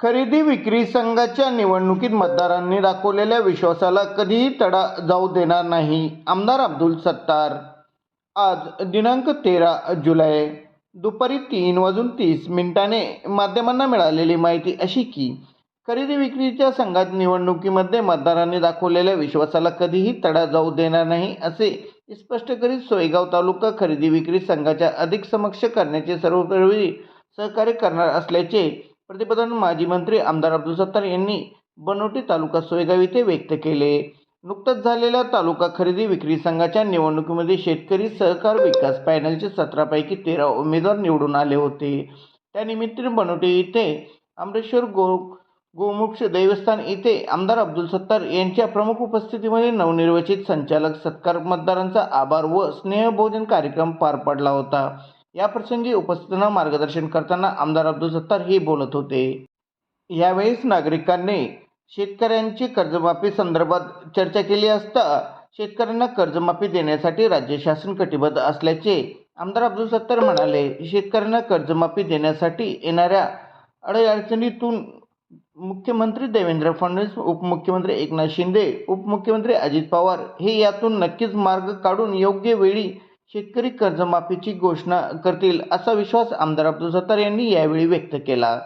खरेदी विक्री संघाच्या निवडणुकीत मतदारांनी दाखवलेल्या विश्वासाला कधीही तडा जाऊ देणार नाही. आमदार अब्दुल सत्तार. आज दिनांक तेरा जुलै. दुपारी तीन वाजून तीस मिनिटाने माध्यमांना मिळालेली माहिती अशी की खरेदी विक्रीच्या संघात निवडणुकीमध्ये मतदारांनी दाखवलेल्या विश्वासाला कधीही तडा जाऊ देणार नाही असे स्पष्ट करीत सोयगाव तालुका खरेदी विक्री संघाच्या अधिक समक्ष करण्याचे सर्ववेळी सहकार्य करणार असल्याचे प्रतिपादन माजी मंत्री आमदार अब्दुल सत्तार यांनी बनवटी तालुका सोयगाव येथे व्यक्त केले. नुकताच झालेल्या तालुका खरेदी विक्री संघाच्या निवडणुकीमध्ये शेतकरी सहकार विकास पॅनलचे सतरापैकी तेरा उमेदवार निवडून आले होते. त्यानिमित्ताने बनवटी येथे आमरेश्वर गो गोमुक्ष देवस्थान येथे आमदार अब्दुल सत्तार यांच्या प्रमुख उपस्थितीमध्ये नवनिर्वाचित संचालक सत्कार मतदारांचा आभार व स्नेहभोजन कार्यक्रम पार पडला होता. या प्रसंगी उपस्थितांना मार्गदर्शन करताना आमदार अब्दुल सत्तार हे बोलत होते. यावेळेस नागरिकांनी शेतकऱ्यांची कर्जमाफी संदर्भात चर्चा केली असता शेतकऱ्यांना कर्जमाफी देण्यासाठी राज्य शासन कटिबद्ध असल्याचे आमदार अब्दुल सत्तार म्हणाले. शेतकऱ्यांना कर्जमाफी देण्यासाठी येणाऱ्या अडीअडचणीतून मुख्यमंत्री देवेंद्र फडणवीस उपमुख्यमंत्री एकनाथ शिंदे उपमुख्यमंत्री अजित पवार हे यातून नक्कीच मार्ग काढून योग्य वेळी शेतकरी कर्जमाफीची घोषणा करतील असा विश्वास आमदार अब्दुल सत्तार यांनी यावेळी व्यक्त केला.